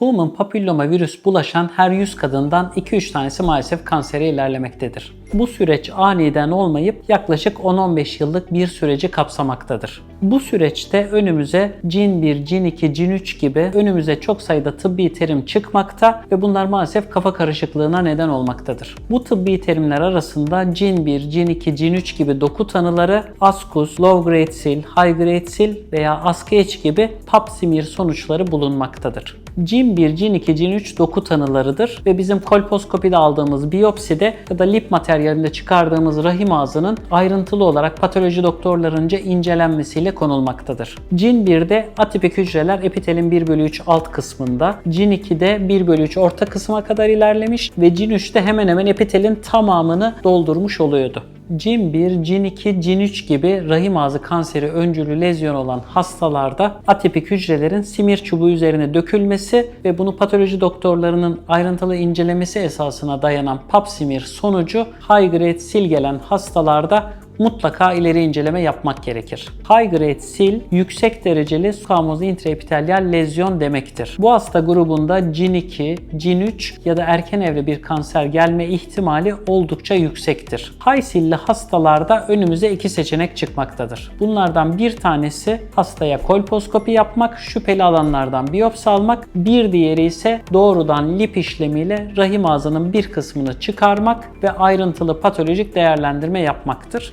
Human papilloma virüs bulaşan her 100 kadından 2-3 tanesi maalesef kansere ilerlemektedir. Bu süreç aniden olmayıp yaklaşık 10-15 yıllık bir süreci kapsamaktadır. Bu süreçte önümüze cin 1, cin 2, cin 3 gibi önümüze çok sayıda tıbbi terim çıkmakta ve bunlar maalesef kafa karışıklığına neden olmaktadır. Bu tıbbi terimler arasında cin 1, cin 2, cin 3 gibi doku tanıları, askus, low grade sil, high grade sil veya ASK gibi pap smear sonuçları bulunmaktadır. Cin 1, cin 2, cin 3 doku tanılarıdır ve bizim kolposkopide aldığımız biyopside ya da lip materyalinde çıkardığımız rahim ağzının ayrıntılı olarak patoloji doktorlarınca incelenmesiyle konulmaktadır. Cin 1'de atipik hücreler epitelin 1 bölü 3 alt kısmında, cin 2'de 1 bölü 3 orta kısma kadar ilerlemiş ve cin 3'te hemen hemen epitelin tamamını doldurmuş oluyordu. Cin 1, Cin 2, Cin 3 gibi rahim ağzı kanseri öncülü lezyon olan hastalarda atipik hücrelerin simir çubuğu üzerine dökülmesi ve bunu patoloji doktorlarının ayrıntılı incelemesi esasına dayanan pap simir sonucu high grade sil gelen hastalarda mutlaka ileri inceleme yapmak gerekir. High grade sil yüksek dereceli squamous intraepithelial lezyon demektir. Bu hasta grubunda cin 2, cin 3 ya da erken evre bir kanser gelme ihtimali oldukça yüksektir. High silli hastalarda önümüze iki seçenek çıkmaktadır. Bunlardan bir tanesi hastaya kolposkopi yapmak, şüpheli alanlardan biyopsi almak, bir diğeri ise doğrudan lip işlemiyle rahim ağzının bir kısmını çıkarmak ve ayrıntılı patolojik değerlendirme yapmaktır.